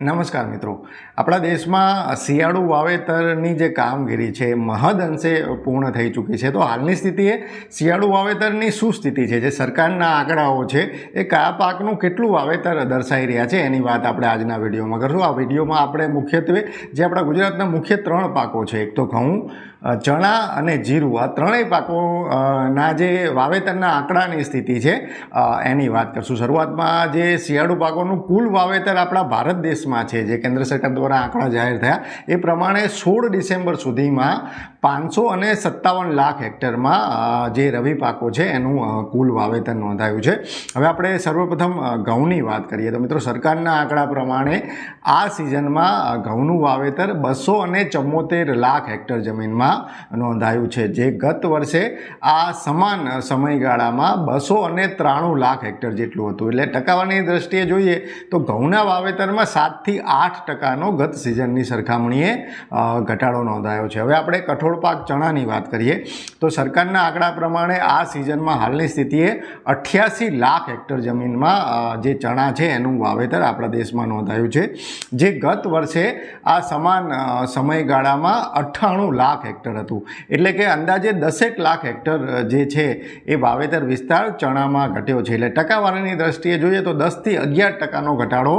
નમસ્કાર મિત્રો. આપણા દેશમાં શિયાળુ વાવેતરની જે કામગીરી છે, મહદ અંશે પૂર્ણ થઈ ચૂકી છે. તો હાલની સ્થિતિએ શિયાળુ વાવેતરની શું સ્થિતિ છે? જે સરકારના આંકડાઓ છે, એ કયા પાકનું કેટલું વાવેતર દર્શાવી રહ્યા છે એની વાત આપણે આજના વિડીયોમાં કરશું. આ વિડીયોમાં આપણે મુખ્યત્વે જે આપણા ગુજરાતના મુખ્ય ત્રણ પાકો છે, એક તો ઘઉં ચણા અને જીરું. આ ત્રણેય પાકો ના જે વાવેતરના આંકડાની સ્થિતિ છે એની વાત કરશું. શરૂઆતમાં જે શિયાળુ પાકોનું કુલ વાવેતર આપણા ભારત દેશમાં છે, જે કેન્દ્ર સરકાર દ્વારા આંકડા જાહેર થયા, એ પ્રમાણે સોળ ડિસેમ્બર સુધીમાં પાંચસો અને સત્તાવન લાખ હેક્ટરમાં જે રવિ પાકો છે, એનું કુલ વાવેતર નોંધાયું છે. હવે આપણે સર્વપ્રથમ ઘઉંની વાત કરીએ તો મિત્રો સરકારના આંકડા પ્રમાણે આ સિઝનમાં ઘઉંનું વાવેતર બસો અને ચુમ્મોતેર લાખ હેક્ટર જમીનમાં નોંધાયું છે, જે ગત વર્ષે આ સમાન સમયગાળામાં બસો અને ત્રાણું લાખ હેક્ટર જેટલું હતું. એટલે ટકાવારીની દ્રષ્ટિએ જોઈએ તો ઘઉંના વાવેતરમાં સાતથી આઠ ટકાનો ગત સિઝનની સરખામણીએ ઘટાડો નોંધાયો છે. હવે આપણે કઠોળ પાક ચણાની વાત કરીએ, તો સરકારના આંકડા પ્રમાણે આ સિઝનમાં હાલની સ્થિતિએ અઠ્યાસી લાખ હેક્ટર જમીનમાં જે ચણા છે એનું વાવેતર આપણા દેશમાં નોંધાયું છે, જે ગત વર્ષે આ સમાન સમયગાળામાં અઠ્ઠાણું લાખ હેક્ટર હતું. એટલે કે અંદાજે દસેક લાખ હેક્ટર જે છે એ વાવેતર વિસ્તાર ચણામાં ઘટ્યો છે. એટલે ટકાવારીની દ્રષ્ટિએ જોઈએ તો દસથી અગિયાર ટકાનો ઘટાડો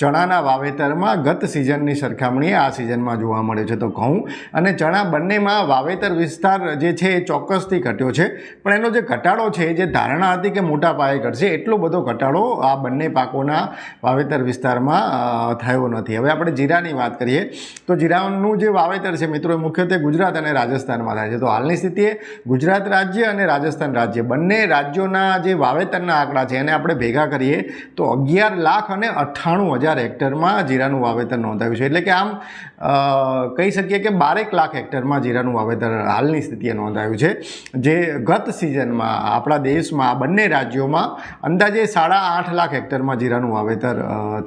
ચણાના વાવેતરમાં ગત સિઝનની સરખામણીએ આ સિઝનમાં જોવા મળ્યો છે તો ઘઉં અને ચણા બંનેમાં વાવેતર વિસ્તાર જે છે એ ચોક્કસથી ઘટ્યો છે. પણ એનો જે ઘટાડો છે જે ધારણા હતી કે મોટા પાયે ઘટશે, એટલો બધો ઘટાડો આ બંને પાકોના વાવેતર વિસ્તારમાં થયો નથી. હવે આપણે જીરાની વાત કરીએ. તો જીરાનું જે વાવેતર છે મિત્રો મુખ્યત્વે ગુજરાત અને રાજસ્થાનમાં થાય છે. તો હાલની સ્થિતિએ ગુજરાત રાજ્ય અને રાજસ્થાન રાજ્ય. બંને રાજ્યોના જે વાવેતરના આંકડા છે, એને આપણે ભેગા કરીએ તો અગિયાર લાખ અને અઠ્ઠાણું હજાર હેક્ટરમાં જીરાનું વાવેતર નોંધાયું છે. એટલે કે આમ કહી શકીએ કે બારેક લાખ હેક્ટરમાં જીરાનું વાવેતર હાલની સ્થિતિએ નોંધાયું છે. જે ગત સિઝનમાં આપણા દેશમાં, આ બંને રાજ્યોમાં અંદાજે સાડા આઠ લાખ હેક્ટરમાં જીરાનું વાવેતર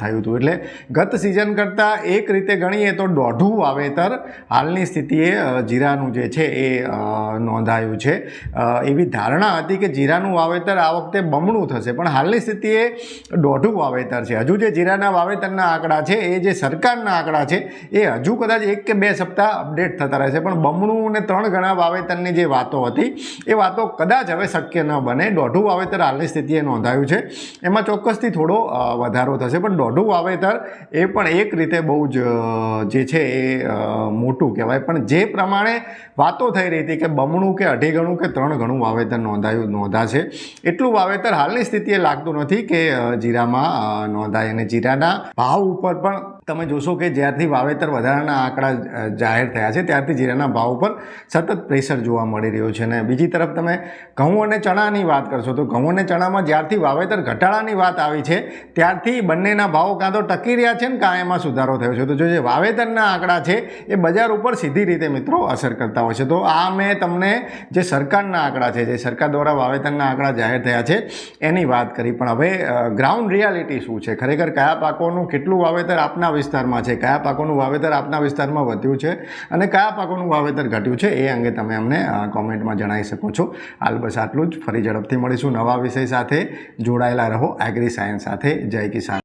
થયું હતું. એટલે ગત સિઝન કરતાં એક રીતે ગણીએ તો દોઢું વાવેતર હાલની સ્થિતિએ જીરાનું જે છે એ નોંધાયું છે. એવી ધારણા હતી કે જીરાનું વાવેતર આ વખતે બમણું થશે. પણ હાલની સ્થિતિએ દોઢું વાવેતર છે. હજુ જે જીરાના વાવેતરના આંકડા છે, એ જે સરકારના આંકડા છે, એ હજુ કદાચ એક કે બે સપ્તાહ અપડેટ થતા રહેશે. પણ બમણું ને ત્રણ ગણા વાવેતરની જે વાતો હતી, એ વાતો કદાચ હવે શક્ય ન બને. દોઢું વાવેતર હાલની સ્થિતિએ નોંધાયું છે. એમાં ચોક્કસથી થોડો વધારો થશે. પણ દોઢું વાવેતર એ પણ એક રીતે બહુ જ જે છે એ મોટું કહેવાય. પણ જે પ્રમાણે વાતો થઈ રહી હતી કે બમણું કે અઢી ગણું કે ત્રણ ગણું વાવેતર નોંધાયું, નોંધાશે, એટલું વાવેતર હાલની સ્થિતિએ લાગતું નથી કે જીરામાં નોંધાય અને જીરાના ભાવ ઉપર પણ તમે જોશો કે જ્યારથી વાવેતર વધારાના આંકડા જાહેર થયા છે, ત્યારથી જીરાના ભાવ ઉપર સતત પ્રેશર જોવા મળી રહ્યું છે. અને બીજી તરફ તમે ઘઉં અને ચણાની વાત કરશો, તો ઘઉં અને ચણામાં જ્યારથી વાવેતર ઘટાડાની વાત આવી છે, ત્યારથી બંનેના ભાવો કાં તો ટકી રહ્યા છે ને કાં એમાં સુધારો થયો છે. તો જો જે વાવેતરના આંકડા છે, એ બજાર ઉપર સીધી રીતે મિત્રો અસર કરતા હોય છે. તો આ મેં તમને જે સરકારના આંકડા છે, જે સરકાર દ્વારા વાવેતરના આંકડા જાહેર થયા છે, એની વાત કરી. પણ હવે ગ્રાઉન્ડ રિયાલિટી શું છે? ખરેખર કયા પાકોનું કેટલું વાવેતર આપના વિસ્તારમાં છે? કયા પાકોનું વાવેતર આપના વિસ્તારમાં વધ્યું છે? અને કયા પાકોનું વાવેતર ઘટ્યું છે? એ અંગે તમે અમને કોમેન્ટમાં જણાવી શકો છો. હાલ બસ આટલું જ. ફરી ઝડપથી મળીશું નવા વિષય સાથે. જોડાયેલા રહો. એગ્રી સાયન્સ સાથે. જય કિસાન.